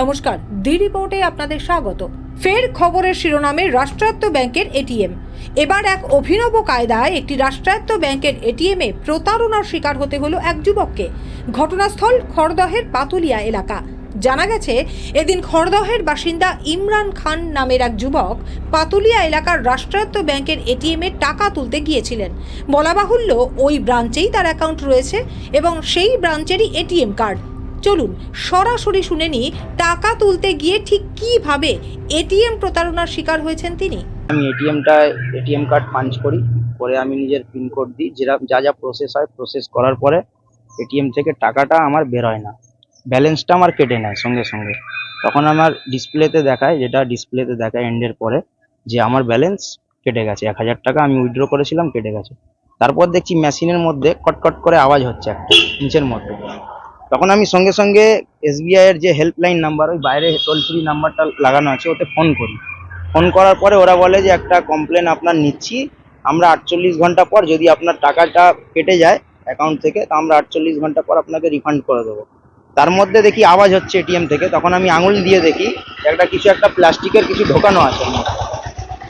নমস্কার, দি রিপোর্টে আপনাদের স্বাগত। ফের খবরের শিরোনামে রাষ্ট্রায়ত্ত ব্যাংকের এটিএম এবার এক অভিনব কায়দায় একটি রাষ্ট্রায়ত্ত ব্যাংকের এটিএমে প্রতারণার শিকার হতে হলো এক যুবককে। ঘটনাস্থল খড়দহের পাতুলিয়া এলাকা। জানা গেছে, এদিন খড়দহের বাসিন্দা ইমরান খান নামের এক যুবক পাতুলিয়া এলাকার রাষ্ট্রায়ত্ত ব্যাংকের এটিএমে টাকা তুলতে গিয়েছিলেন। বলা বাহুল্য ওই ব্রাঞ্চেই তার অ্যাকাউন্ট রয়েছে এবং সেই ব্রাঞ্চেরই এটিএম কার্ড। চলুন সরাসরি শুনে নিই, টাকা তুলতে গিয়ে ঠিক কীভাবে এটিএম প্রতারণার শিকার হয়েছেন তিনি? আমি এটিএমটা, এটিএম কার্ড পাঞ্চ করি পরে আমি নিজের পিনকোড দিই যেটা যা যা প্রসেস হয় প্রসেস করার পরে এটিএম থেকে টাকাটা আমার বের হয় না। ব্যালেন্সটা আমার কেটে নেয় সঙ্গে সঙ্গে। তখন আমার ডিসপ্লেতে দেখায়, যেটা ডিসপ্লেতে দেখায় এন্ডের পরে, যে আমার ব্যালেন্স কেটে গেছে। এক হাজার টাকা আমি উইথড্র করেছিলাম, কেটে গেছে। তারপর দেখছি মেশিনের মধ্যে কটকট করে আওয়াজ হচ্ছে একটা ইঞ্চের মধ্যে। তখন আমি সঙ্গে সঙ্গে এসবিআই এর যে হেল্পলাইন নাম্বার ওই বাইরে টোল ফ্রি নাম্বারটা লাগানো আছে, ওতে ফোন করি। ফোন করার পরে ওরা বলে যে, একটা কমপ্লেন আপনার নিচ্ছি, আমরা আটচল্লিশ ঘণ্টা পর যদি আপনার টাকাটা কেটে যায় অ্যাকাউন্ট থেকে, তা আমরা আটচল্লিশ ঘণ্টা পর আপনাকে রিফান্ড করে দেবো। তার মধ্যে দেখি আওয়াজ হচ্ছে এটিএম থেকে, তখন আমি আঙুল দিয়ে দেখি, একটা কিছু একটা প্লাস্টিকের কিছু ঢোকানো আছে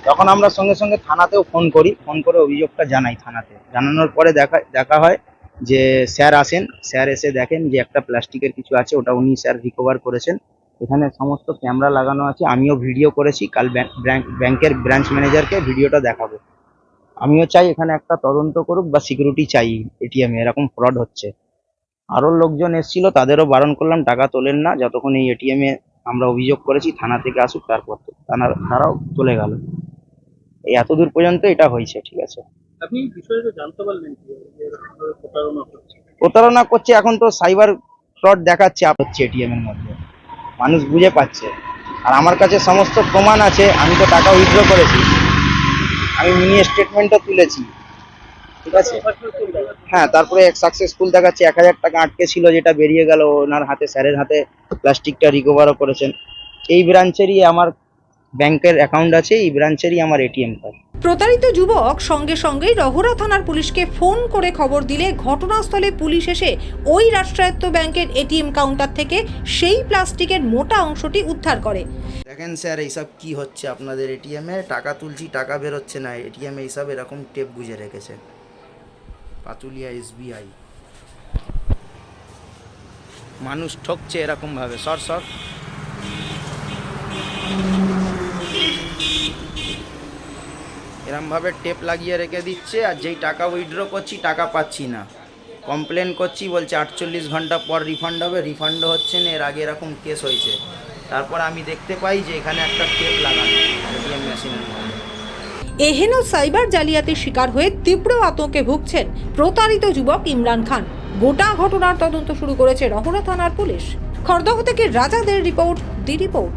তখন আমরা সঙ্গে সঙ্গে থানাতেও ফোন করি ফোন করে অভিযোগটা জানাই থানাতে। জানানোর পরে দেখা দেখা হয় যে স্যার আসেন, স্যার এসে দেখেন যে একটা প্লাস্টিকের কিছু আছে, ওটা উনি স্যার রিকভার করেছেন। এখানে সমস্ত ক্যামেরা লাগানো আছে, আমিও ভিডিও করেছি, কাল ব্যাংক- ব্যাংক- ব্যাংকের ব্রাঞ্চ ম্যানেজারকে ভিডিওটা দেখাবো। আমিও চাই এখানে একটা তদন্ত করুক বা সিকিউরিটি চাই এটিএম এরকম ফ্রড হচ্ছে। আরও লোকজন এসেছিল, তাদেরও বারণ করলাম, টাকা তোলেন না, যতক্ষণ এই এটিএম আমরা অভিযোগ করেছি, থানা থেকে আসুক, তারপর তারা তারাও চলে গেল। এই এতদূর পর্যন্ত এটা হয়েছে, ঠিক আছে? আপনি বিষয়টা জানতে পারলেন প্রতারণা প্রতারণা করছে এখন তো সাইবার ফ্রড দেখাচ্ছে আপ হচ্ছে এটিএম এর মধ্যে। মানুষ বুঝে পাচ্ছে। আর আমার কাছে সমস্ত প্রমাণ আছে আমি তো টাকা উইথড্র করেছি। আমি মিনি স্টেটমেন্টও তুলেছি। ঠিক আছে? হ্যাঁ তারপরে এক সাকসেসফুল দেখাচ্ছে এক হাজার টাকা আটকে ছিল যেটা বেরিয়ে গেল ওনার হাতে স্যারের হাতে প্লাস্টিকটা রিকভারও করেছেন। এই ব্রাঞ্চেরই আমার ব্যাংকের অ্যাকাউন্ট আছে এই ব্রাঞ্চেরই আমার এটিএম কার্ড প্রতারিত যুবক সঙ্গে সঙ্গেই রহুরা থানার পুলিশকে ফোন করে খবর দিলে ঘটনাস্থলে পুলিশ এসে ওই রাষ্ট্রায়ত্ত ব্যাংকের এটিএম কাউন্টার থেকে সেই প্লাস্টিকের মোটা অংশটি উদ্ধার করে। দেখেন স্যার, এইসব কি হচ্ছে আপনাদের এটিএমে? টাকা তুলছি, টাকা বেরোচ্ছে না। এটিএমে এইসব এরকম টেপ গুজে রেখেছে। পাতুলিয়া এসবিআই। মানুষ ঠকছে এরকম ভাবে সর সর। এরম ভাবে টেপ লাগিয়ে রেখে দিচ্ছে আর যেই টাকা উইথড্র করছি, টাকা পাচ্ছি না। কমপ্লেন করছি, বলছে আটচল্লিশ ঘণ্টা পর রিফান্ড হবে রিফান্ডও হচ্ছে না, এর আগে এরকম কেস হয়েছে। তারপর আমি দেখতে পাই যে এখানে একটা টেপ লাগানো এটিএম মেশিনের মধ্যে। এহেন সাইবার জালিয়াতির শিকার হয়ে তীব্র আতঙ্কে ভুগছেন প্রতারিত যুবক ইমরান খান। গোটা ঘটনার তদন্ত শুরু করেছে রহনা থানার পুলিশ। খড়দহ থেকে রাজাদের রিপোর্ট দি রিপোর্ট।